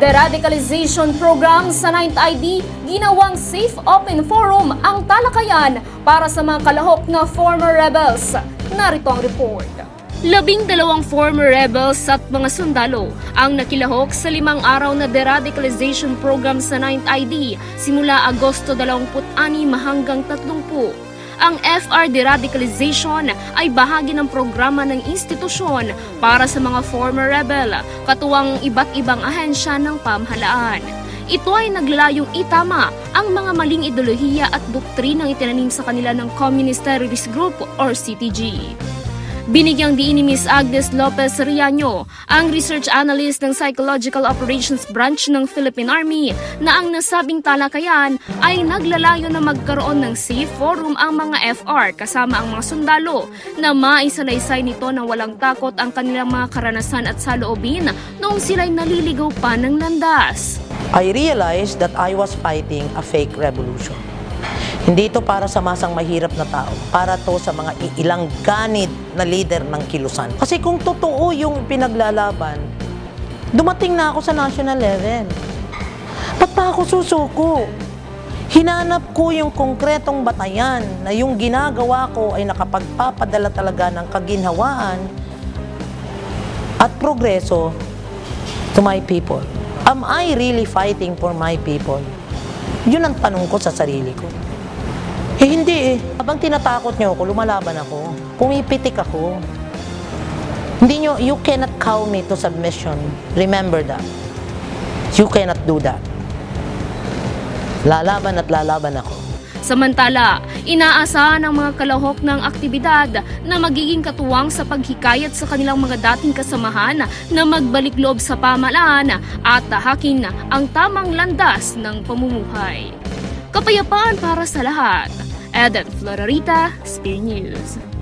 Deradicalization Program sa 9th ID, ginawang safe open forum ang talakayan para sa mga kalahok na former rebels. Narito ang report. Labing dalawang former rebels at mga sundalo ang nakilahok sa limang araw na deradicalization program sa 9th ID simula Agosto 26 hanggang 30. Ang FR Deradicalization ay bahagi ng programa ng institusyon para sa mga former rebel, katuwang iba't ibang ahensya ng pamahalaan. Ito ay naglalayong itama ang mga maling ideolohiya at doktrinang itinanim sa kanila ng Communist Terrorist Group or CTG. Binigyang diin ni Ms. Agnes Lopez Riaño, ang research analyst ng Psychological Operations Branch ng Philippine Army, na ang nasabing talakayan ay naglalayo na magkaroon ng safe forum ang mga FR kasama ang mga sundalo na maisalaysay nito ng walang takot ang kanilang mga karanasan at saloobin noong sila'y naliligaw pa ng landas. I realized that I was fighting a fake revolution. Hindi ito para sa masang mahirap na tao. Para to sa mga ilang ganid na leader ng kilusan. Kasi kung totoo yung pinaglalaban, dumating na ako sa national level. Ba't pa ako susuko? Hinanap ko yung konkretong batayan na yung ginagawa ko ay nakapagpapadala talaga ng kaginhawaan at progreso to my people. Am I really fighting for my people? Yun ang tanong ko sa sarili ko. Eh hindi eh. Habang tinatakot niyo ako, lumalaban ako. Pumipitik ako. Hindi nyo, you cannot cow me to submission. Remember that. You cannot do that. Lalaban at lalaban ako. Samantala, inaasahan ng mga kalahok ng aktibidad na magiging katuwang sa paghikayat sa kanilang mga dating kasamahan na magbalik loob sa pamalaan at tahakin ang tamang landas ng pamumuhay. Kapayapaan para sa lahat. Eden Florarita, Spear News.